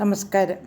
നമസ്കാരം.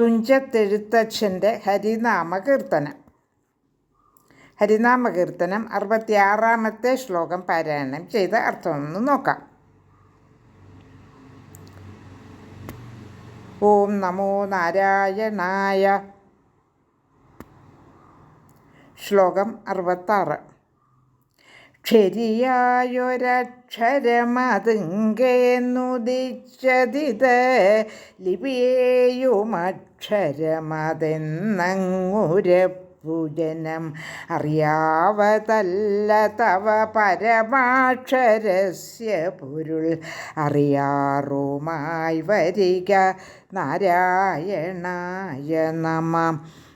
തുഞ്ചത്തെഴുത്തച്ഛന്റെ ഹരിനാമ കീർത്തനം ഹരിനാമ കീർത്തനം അറുപത്തിയാറാമത്തെ ശ്ലോകം പാരായണം ചെയ്ത് അർത്ഥമൊന്ന് നോക്കാം. ഓം നമോ നാരായണായ ശ്ലോകം അറുപത്താറ്. ശരിയായൊരക്ഷരമതിങ്കേന്നുദിച്ചതിത് ലിപിയേയുമക്ഷരമതെന്നങ്ങുരപ്പുജനം. അറിയാവതല്ല തവ പരമാക്ഷരസ്യ പൊരുൾ അറിയാറുമായി വരിക നാരായണായ നമ.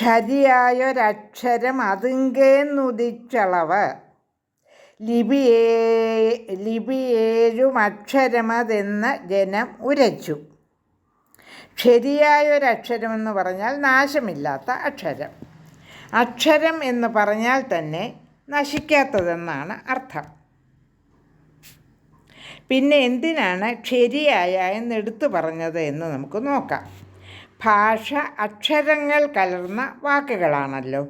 ക്ഷരിയായൊരക്ഷരം അതുങ്കേന്നുദിച്ചളവ് ലിപിയേ ലിപിയേഴും അക്ഷരമതെന്ന് ജനം ഉരച്ചു. ശരിയായൊരക്ഷരമെന്ന് പറഞ്ഞാൽ നാശമില്ലാത്ത അക്ഷരം. അക്ഷരം എന്ന് പറഞ്ഞാൽ തന്നെ നശിക്കാത്തതെന്നാണ് അർത്ഥം. പിന്നെ എന്തിനാണ് ശരിയായ എന്നെടുത്തു പറഞ്ഞത് എന്ന് നമുക്ക് നോക്കാം. ഭാഷ അക്ഷരങ്ങൾ കലർന്ന വാക്കുകളാണല്ലോ.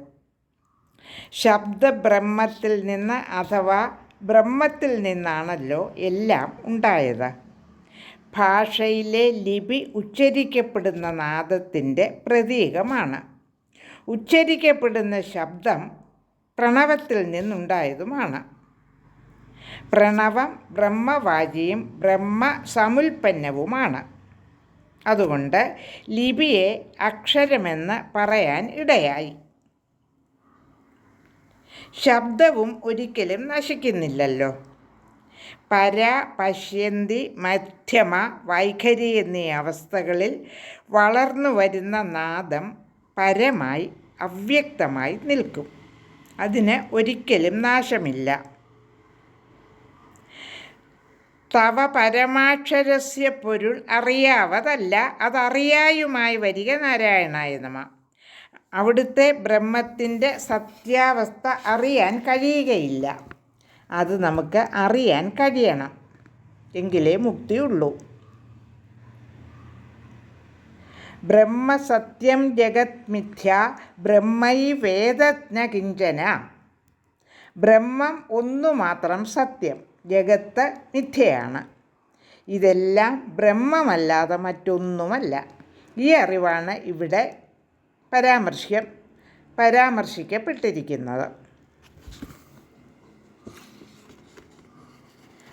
ശബ്ദബ്രഹ്മത്തിൽ നിന്ന് അഥവാ ബ്രഹ്മത്തിൽ നിന്നാണല്ലോ എല്ലാം ഉണ്ടായത്. ഭാഷയിലെ ലിപി ഉച്ചരിക്കപ്പെടുന്ന നാദത്തിന്റെ പ്രതീകമാണ്. ഉച്ചരിക്കപ്പെടുന്ന ശബ്ദം പ്രണവത്തിൽ നിന്നുണ്ടായതുമാണ്. പ്രണവം ബ്രഹ്മവാചിയും ബ്രഹ്മ സമുൽപ്പന്നവുമാണ് അതുകൊണ്ട് ലിപിയെ അക്ഷരമെന്ന് പറയാൻ ഇടയായി. ശബ്ദവും ഒരിക്കലും നശിക്കുന്നില്ലല്ലോ. പര പശ്യന്തി മധ്യമ വൈഖരി എന്നീ അവസ്ഥകളിൽ വളർന്നു വരുന്ന നാദം പരമായി അവ്യക്തമായി നിൽക്കും. അതിന് ഒരിക്കലും നാശമില്ല. തവ പരമാക്ഷരസ്യ പൊരുൾ അറിയാവതല്ല അതറിയായുമായി വരിക നാരായണായ നമ. അവിടുത്തെ ബ്രഹ്മത്തിന്റെ സത്യാവസ്ഥ അറിയാൻ കഴിയുകയില്ല. അത് നമുക്ക് അറിയാൻ കഴിയണം. എങ്കിലേ മുക്തിയുള്ളൂ. ബ്രഹ്മസത്യം ജഗത് മിഥ്യ ബ്രഹ്മൈ വേദജ്ഞ കിഞ്ചന. ബ്രഹ്മം ഒന്നു മാത്രം സത്യം. ജഗത്ത് മിഥ്യയാണ്. ഇതെല്ലാം ബ്രഹ്മമല്ലാതെ മറ്റൊന്നുമല്ല. ഈ അറിവാണ് ഇവിടെ പരാമർശ്യം പരാമർശിക്കപ്പെട്ടിരിക്കുന്നത്.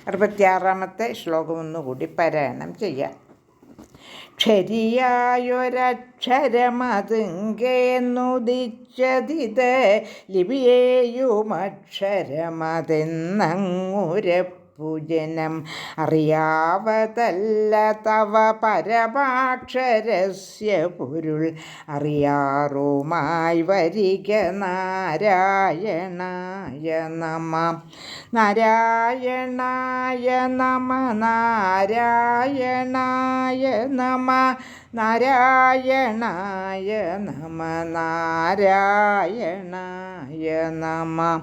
അറുപത്തിയാറാമത്തെ ശ്ലോകം ഒന്നുകൂടി പാരായണം ചെയ്യാം. ക്ഷരിയായൊരക്ഷരമതിങ്കേന്നുദിച്ചതിത് ലിപിയേയുമക്ഷരമതെന്നങ്ങുര പൂജനം അറിയാവതല്ല തവ പരമാക്ഷരസ്യ പൊരുൾ. അറിയാറുമായി വരിക നാരായണായ നമ. നാരായണായ നമ നാരായണായ നമ നാരായണായ നമ നാരായണായ നമ.